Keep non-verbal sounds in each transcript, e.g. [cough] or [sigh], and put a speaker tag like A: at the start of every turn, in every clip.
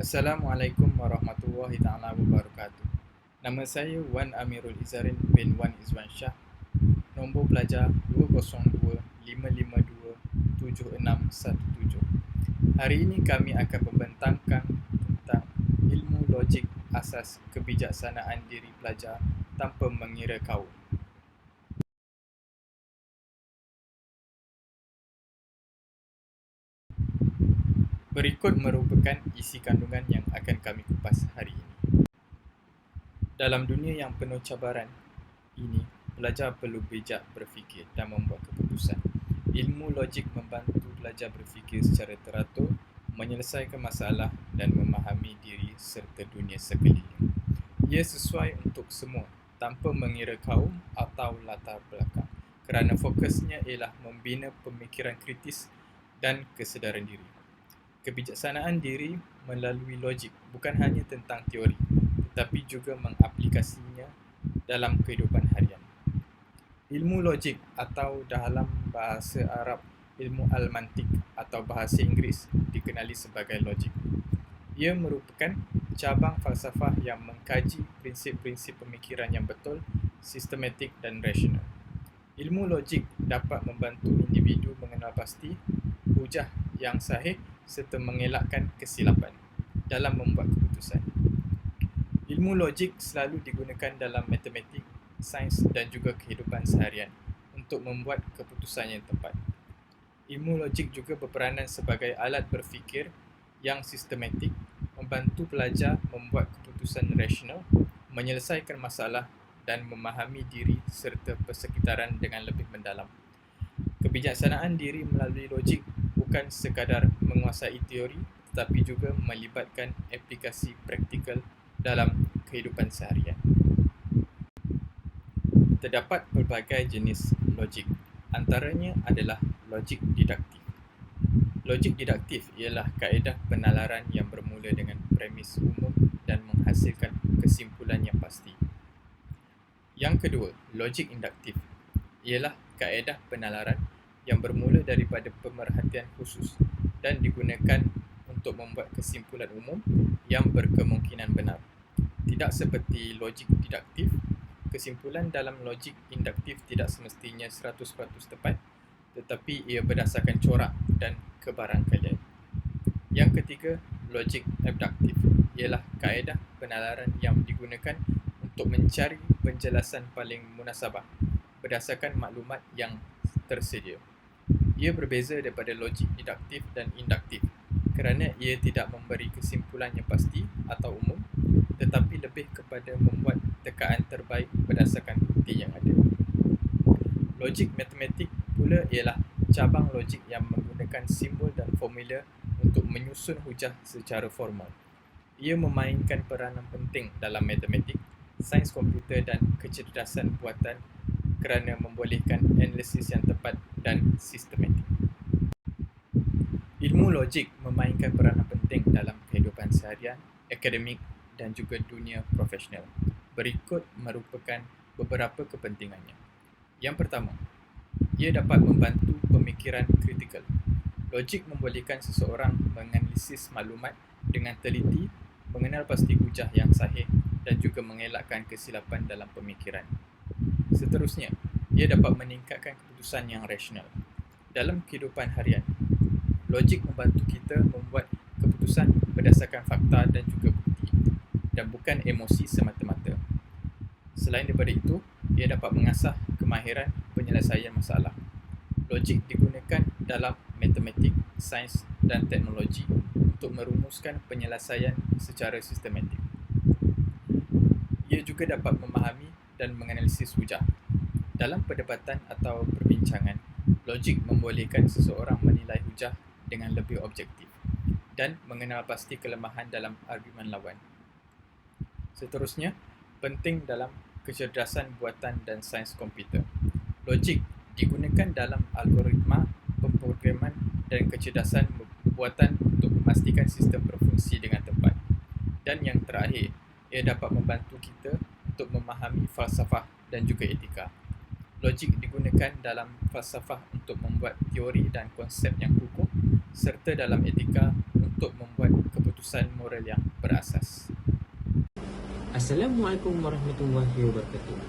A: Assalamualaikum warahmatullahi taala wabarakatuh. Nama saya Wan Amirul Izarin bin Wan Izwan Shah. Nombor pelajar 202-552-7617. Hari ini kami akan membentangkan tentang ilmu logik asas kebijaksanaan diri pelajar tanpa mengira kaum. Berikut merupakan isi kandungan yang akan kami kupas hari ini. Dalam dunia yang penuh cabaran ini, pelajar perlu bijak berfikir dan membuat keputusan. Ilmu logik membantu pelajar berfikir secara teratur, menyelesaikan masalah dan memahami diri serta dunia sekeliling. Ia sesuai untuk semua tanpa mengira kaum atau latar belakang kerana fokusnya ialah membina pemikiran kritis dan kesedaran diri. Kebijaksanaan diri melalui logik bukan hanya tentang teori tetapi juga mengaplikasinya dalam kehidupan harian. Ilmu logik atau dalam bahasa Arab ilmu al-mantik atau bahasa Inggeris dikenali sebagai logik. Ia merupakan cabang falsafah yang mengkaji prinsip-prinsip pemikiran yang betul, sistematik dan rasional. Ilmu logik dapat membantu individu mengenal pasti hujah yang sahih serta mengelakkan kesilapan dalam membuat keputusan. Ilmu logik selalu digunakan dalam matematik, sains dan juga kehidupan seharian untuk membuat keputusan yang tepat. Ilmu logik juga berperanan sebagai alat berfikir yang sistematik membantu pelajar membuat keputusan rasional, menyelesaikan masalah dan memahami diri serta persekitaran dengan lebih mendalam. Kebijaksanaan diri melalui logik bukan sekadar menguasai teori tetapi juga melibatkan aplikasi praktikal dalam kehidupan seharian. Terdapat pelbagai jenis logik. Antaranya adalah logik didaktif. Logik didaktif ialah kaedah penalaran yang bermula dengan premis umum dan menghasilkan kesimpulan yang pasti. Yang kedua, logik induktif ialah kaedah penalaran yang bermula daripada pemerhatian khusus dan digunakan untuk membuat kesimpulan umum yang berkemungkinan benar. Tidak seperti logik didaktif, kesimpulan dalam logik induktif tidak semestinya 100% tepat tetapi ia berdasarkan corak dan kebarangkalian. Yang ketiga, logik abduktif ialah kaedah penalaran yang digunakan untuk mencari penjelasan paling munasabah berdasarkan maklumat yang tersedia. Ia berbeza daripada logik deduktif dan induktif kerana ia tidak memberi kesimpulan yang pasti atau umum tetapi lebih kepada membuat tekaan terbaik berdasarkan bukti yang ada. Logik matematik pula ialah cabang logik yang menggunakan simbol dan formula untuk menyusun hujah secara formal. Ia memainkan peranan penting dalam matematik, sains komputer dan kecerdasan buatan kerana membolehkan analisis yang tepat dan sistematik. Ilmu logik memainkan peranan penting dalam kehidupan seharian, akademik dan juga dunia profesional. Berikut merupakan beberapa kepentingannya. Yang pertama, ia dapat membantu pemikiran kritikal. Logik membolehkan seseorang menganalisis maklumat dengan teliti, mengenal pasti hujah yang sahih dan juga mengelakkan kesilapan dalam pemikiran. Seterusnya, ia dapat meningkatkan keputusan yang rasional. Dalam kehidupan harian, logik membantu kita membuat keputusan berdasarkan fakta dan juga bukti dan bukan emosi semata-mata. Selain daripada itu, ia dapat mengasah kemahiran penyelesaian masalah. Logik digunakan dalam matematik, sains dan teknologi untuk merumuskan penyelesaian secara sistematik. Ia juga dapat memahami dan menganalisis hujah. Dalam perdebatan atau perbincangan, logik membolehkan seseorang menilai hujah dengan lebih objektif dan mengenal pasti kelemahan dalam argumen lawan. Seterusnya, penting dalam kecerdasan buatan dan sains komputer. Logik digunakan dalam algoritma, pemrograman dan kecerdasan buatan untuk memastikan sistem berfungsi dengan tepat. Dan yang terakhir, ia dapat membantu kita untuk memahami falsafah dan juga etika. Logik digunakan dalam falsafah untuk membuat teori dan konsep yang kukuh serta dalam etika untuk membuat keputusan moral yang berasas.
B: Assalamualaikum warahmatullahi wabarakatuh.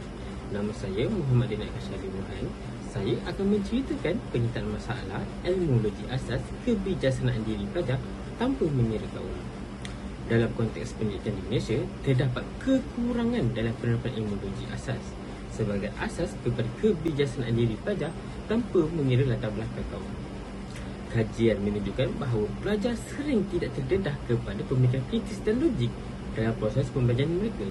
B: Nama saya Muhammad Dinaik Kasyari Muhammad. Saya akan menceritakan penyitaan masalah ilmu logik asas kebijaksanaan diri pelajar tanpa mengira kaum. Dalam konteks pendidikan di Malaysia, terdapat kekurangan dalam penerapan ilmu logik asas sebagai asas kepada kebijaksanaan diri pelajar tanpa mengira latar belakang kaum. Kajian menunjukkan bahawa pelajar sering tidak terdedah kepada pemikiran kritis dan logik dalam proses pembelajaran mereka.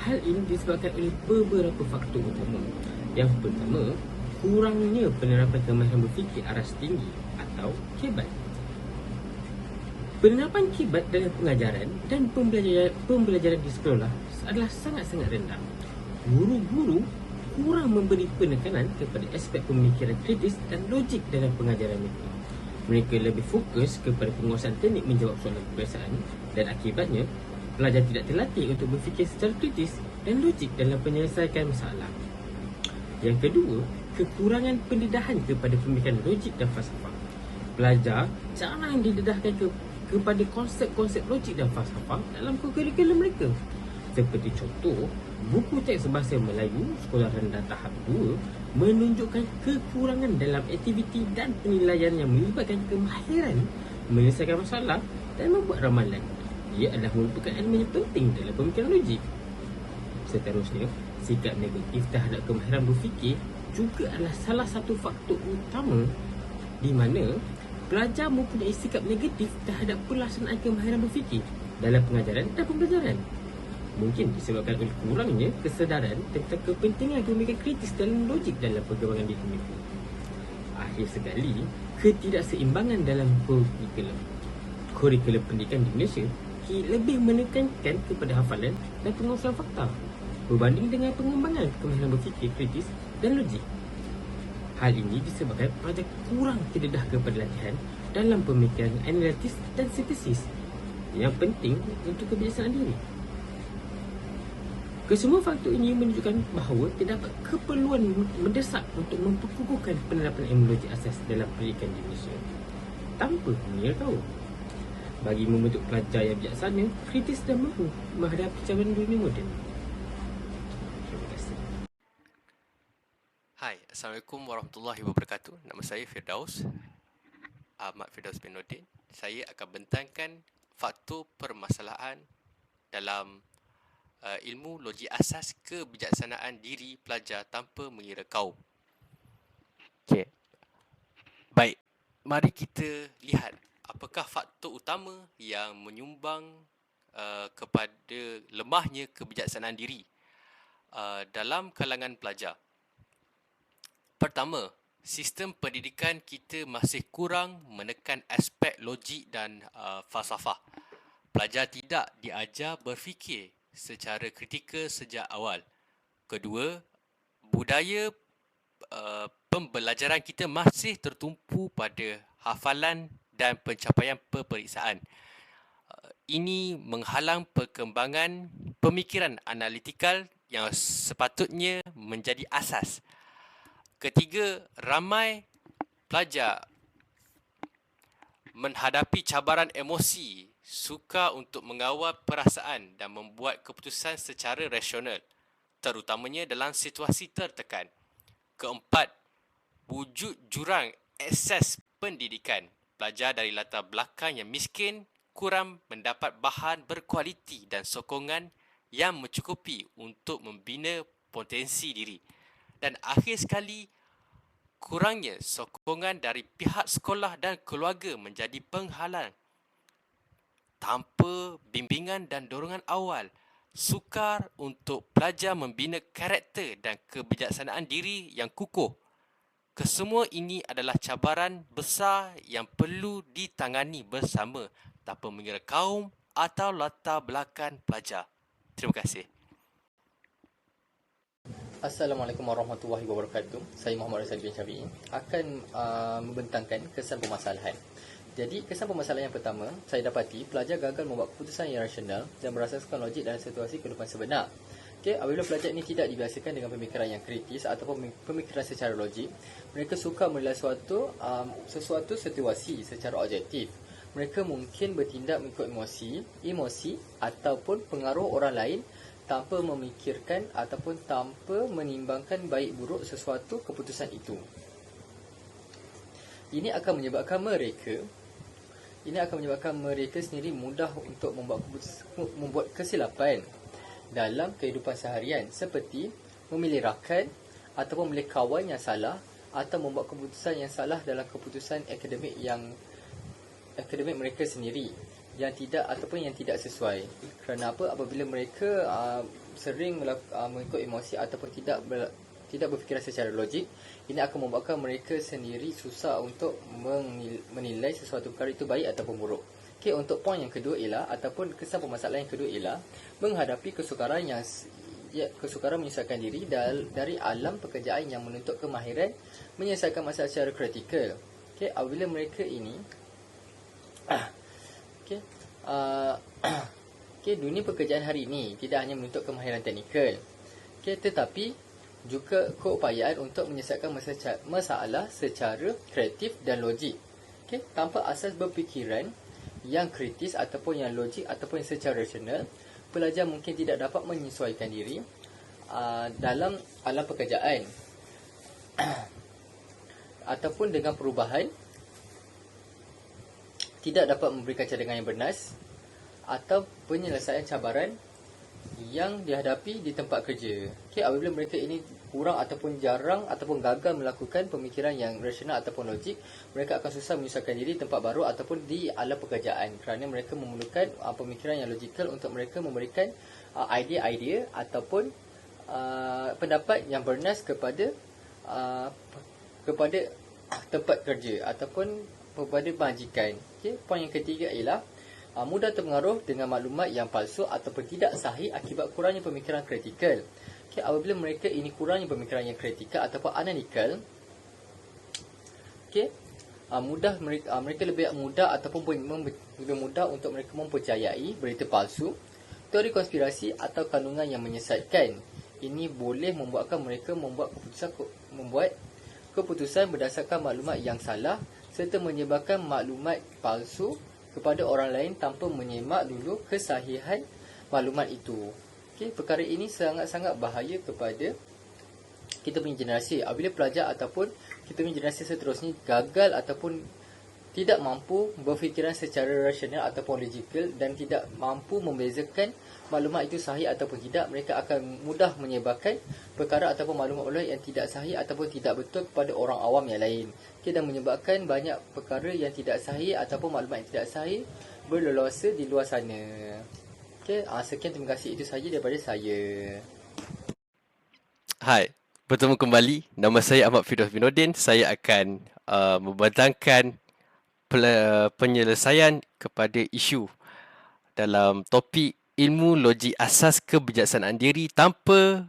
B: Hal ini disebabkan oleh beberapa faktor utama. Yang pertama, kurangnya penerapan kemahiran berfikir aras tinggi atau kibat. Penerapan kibat dalam pengajaran dan pembelajaran, pembelajaran di sekolah adalah sangat-sangat rendah. Guru-guru kurang memberi penekanan kepada aspek pemikiran kritis dan logik dalam pengajaran mereka. Mereka lebih fokus kepada penguasaan teknik menjawab soalan kebiasaan dan akibatnya pelajar tidak terlatih untuk berfikir secara kritis dan logik dalam penyelesaian masalah. Yang kedua, kekurangan pendedahan kepada pemikiran logik dan falsafah. Pelajar jarang didedahkan ke, kepada konsep-konsep logik dan falsafah dalam kurikulum mereka. Seperti contoh, buku teks bahasa Melayu sekolah rendah tahap 2 menunjukkan kekurangan dalam aktiviti dan penilaian yang melibatkan kemahiran menyelesaikan masalah dan membuat ramalan. Ia adalah merupakan elemen yang penting dalam pemikiran logik. Seterusnya, sikap negatif terhadap kemahiran berfikir juga adalah salah satu faktor utama di mana pelajar mempunyai sikap negatif terhadap pelaksanaan kemahiran berfikir dalam pengajaran dan pembelajaran. Mungkin disebabkan oleh kurangnya kesedaran tentang kepentingan pemikiran kritis dan logik dalam perkembangan diri mereka. Akhir sekali, ketidakseimbangan dalam kurikulum. Kurikulum pendidikan di Malaysia lebih menekankan kepada hafalan dan penguasaan fakta berbanding dengan pengembangan kemahiran berfikir kritis dan logik. Hal ini disebabkan pelajar kurang terdedah kepada latihan dalam pemikiran analitis dan sintesis yang penting untuk kebiasaan diri. Kesemua faktor ini menunjukkan bahawa terdapat keperluan mendesak untuk memperkukuhkan penerapan ilmu logik asas dalam pendidikan di Malaysia tanpa mengira tahu. Bagi membentuk pelajar yang bijaksana, kritis dan mampu menghadapi cabaran dunia moden.
C: Hai, Assalamualaikum warahmatullahi wabarakatuh. Nama saya Firdaus Ahmad Firdaus bin Nordin. Saya akan bentangkan faktor permasalahan dalam uh, ilmu logik asas kebijaksanaan diri pelajar tanpa mengira kaum. Okey. Baik, mari kita lihat apakah faktor utama yang menyumbang uh, kepada lemahnya kebijaksanaan diri uh, dalam kalangan pelajar. Pertama, sistem pendidikan kita masih kurang menekan aspek logik dan uh, falsafah. Pelajar tidak diajar berfikir secara kritikal sejak awal. Kedua, budaya uh, pembelajaran kita masih tertumpu pada hafalan dan pencapaian peperiksaan. Uh, ini menghalang perkembangan pemikiran analitikal yang sepatutnya menjadi asas. Ketiga, ramai pelajar menghadapi cabaran emosi, suka untuk mengawal perasaan dan membuat keputusan secara rasional, terutamanya dalam situasi tertekan. Keempat, wujud jurang akses pendidikan. Pelajar dari latar belakang yang miskin kurang mendapat bahan berkualiti dan sokongan yang mencukupi untuk membina potensi diri dan akhir sekali kurangnya sokongan dari pihak sekolah dan keluarga menjadi penghalang. Tanpa bimbingan dan dorongan awal sukar untuk pelajar membina karakter dan kebijaksanaan diri yang kukuh. Kesemua ini adalah cabaran besar yang perlu ditangani bersama tanpa mengira kaum atau latar belakang pelajar. Terima kasih
D: Assalamualaikum warahmatullahi wabarakatuh. Saya Muhammad Rasad bin Syafi'i akan uh, membentangkan kesan permasalahan. Jadi kesan permasalahan yang pertama, saya dapati pelajar gagal membuat keputusan yang rasional dan berasaskan logik dalam situasi kehidupan sebenar. Okey, apabila pelajar ini tidak dibiasakan dengan pemikiran yang kritis ataupun pemikiran secara logik, mereka suka menilai suatu um, sesuatu situasi secara objektif. Mereka mungkin bertindak mengikut emosi, emosi ataupun pengaruh orang lain tanpa memikirkan ataupun tanpa menimbangkan baik buruk sesuatu keputusan itu. Ini akan menyebabkan mereka ini akan menyebabkan mereka sendiri mudah untuk membuat membuat kesilapan dalam kehidupan seharian seperti memilih rakan ataupun memilih kawan yang salah atau membuat keputusan yang salah dalam keputusan akademik yang akademik mereka sendiri yang tidak ataupun yang tidak sesuai. Kerana apa? Apabila mereka uh, sering uh, mengikut emosi ataupun tidak ber, tidak berfikiran secara logik, ini akan membuatkan mereka sendiri susah untuk menilai sesuatu perkara itu baik ataupun buruk. Okey, untuk poin yang kedua ialah ataupun kesan permasalahan yang kedua ialah menghadapi kesukaran yang ya, kesukaran menyelesaikan diri dari alam pekerjaan yang menuntut kemahiran menyelesaikan masalah secara kritikal. Okey, apabila mereka ini okey, uh, [clears throat] okey, dunia pekerjaan hari ini tidak hanya menuntut kemahiran teknikal. Okey, tetapi juga keupayaan untuk menyelesaikan masalah secara kreatif dan logik. Okey, tanpa asas berfikiran yang kritis ataupun yang logik ataupun yang secara rasional, pelajar mungkin tidak dapat menyesuaikan diri uh, dalam alam pekerjaan [clears throat] ataupun dengan perubahan tidak dapat memberikan cadangan yang bernas atau penyelesaian cabaran yang dihadapi di tempat kerja. Okay, apabila mereka ini kurang ataupun jarang ataupun gagal melakukan pemikiran yang rasional ataupun logik, mereka akan susah menyusahkan diri di tempat baru ataupun di alam pekerjaan kerana mereka memerlukan uh, pemikiran yang logikal untuk mereka memberikan uh, idea-idea ataupun uh, pendapat yang bernas kepada uh, kepada tempat kerja ataupun kepada majikan. Okay, poin yang ketiga ialah uh, mudah terpengaruh dengan maklumat yang palsu ataupun tidak sahih akibat kurangnya pemikiran kritikal. Okay, apabila mereka ini kurangnya pemikiran yang kritikal ataupun analytical, okay, uh, mudah mereka, uh, mereka lebih mudah ataupun lebih mudah untuk mereka mempercayai berita palsu, teori konspirasi atau kandungan yang menyesatkan. Ini boleh membuatkan mereka membuat keputusan membuat keputusan berdasarkan maklumat yang salah serta menyebabkan maklumat palsu kepada orang lain tanpa menyemak dulu kesahihan maklumat itu. Okey, perkara ini sangat-sangat bahaya kepada kita punya generasi. Apabila pelajar ataupun kita punya generasi seterusnya gagal ataupun tidak mampu berfikiran secara rasional ataupun logikal dan tidak mampu membezakan maklumat itu sahih ataupun tidak, mereka akan mudah menyebarkan perkara ataupun maklumat-maklumat yang tidak sahih ataupun tidak betul kepada orang awam yang lain. Dan menyebabkan banyak perkara yang tidak sahih ataupun maklumat yang tidak sahih berleluasa di luar sana. Okay, uh, sekian terima kasih itu sahaja daripada saya.
C: Hai, bertemu kembali. Nama saya Ahmad Firdaus Binodin. Saya akan uh, membentangkan penyelesaian kepada isu dalam topik ilmu logik asas kebijaksanaan diri tanpa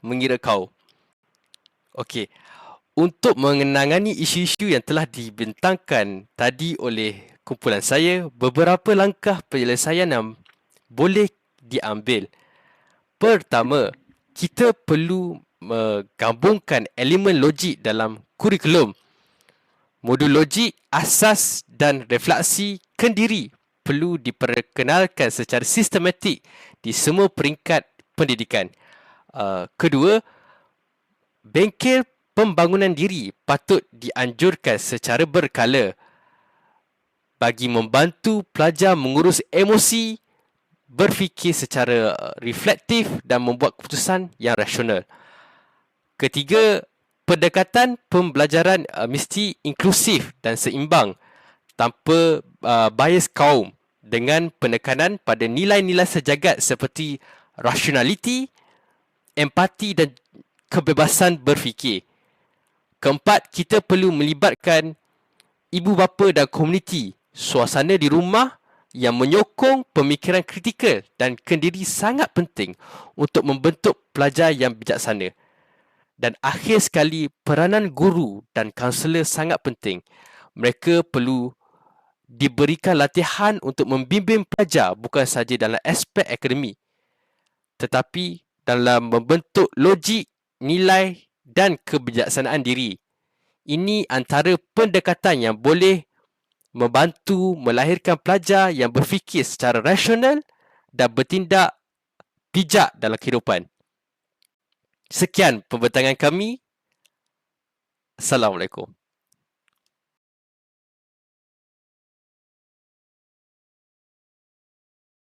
C: mengira kau. Okey. Untuk mengenangani isu-isu yang telah dibentangkan tadi oleh kumpulan saya, beberapa langkah penyelesaian yang boleh diambil. Pertama, kita perlu menggabungkan elemen logik dalam kurikulum. Modul logik, asas dan refleksi kendiri perlu diperkenalkan secara sistematik di semua peringkat pendidikan. Uh, kedua, bengkel pembangunan diri patut dianjurkan secara berkala bagi membantu pelajar mengurus emosi berfikir secara reflektif dan membuat keputusan yang rasional. Ketiga, pendekatan pembelajaran uh, mesti inklusif dan seimbang tanpa uh, bias kaum dengan penekanan pada nilai-nilai sejagat seperti rationality, empati dan kebebasan berfikir. Keempat, kita perlu melibatkan ibu bapa dan komuniti suasana di rumah yang menyokong pemikiran kritikal dan kendiri sangat penting untuk membentuk pelajar yang bijaksana. Dan akhir sekali, peranan guru dan kaunselor sangat penting. Mereka perlu diberikan latihan untuk membimbing pelajar bukan sahaja dalam aspek akademik tetapi dalam membentuk logik, nilai dan kebijaksanaan diri. Ini antara pendekatan yang boleh membantu melahirkan pelajar yang berfikir secara rasional dan bertindak bijak dalam kehidupan. Sekian pembentangan kami. Assalamualaikum.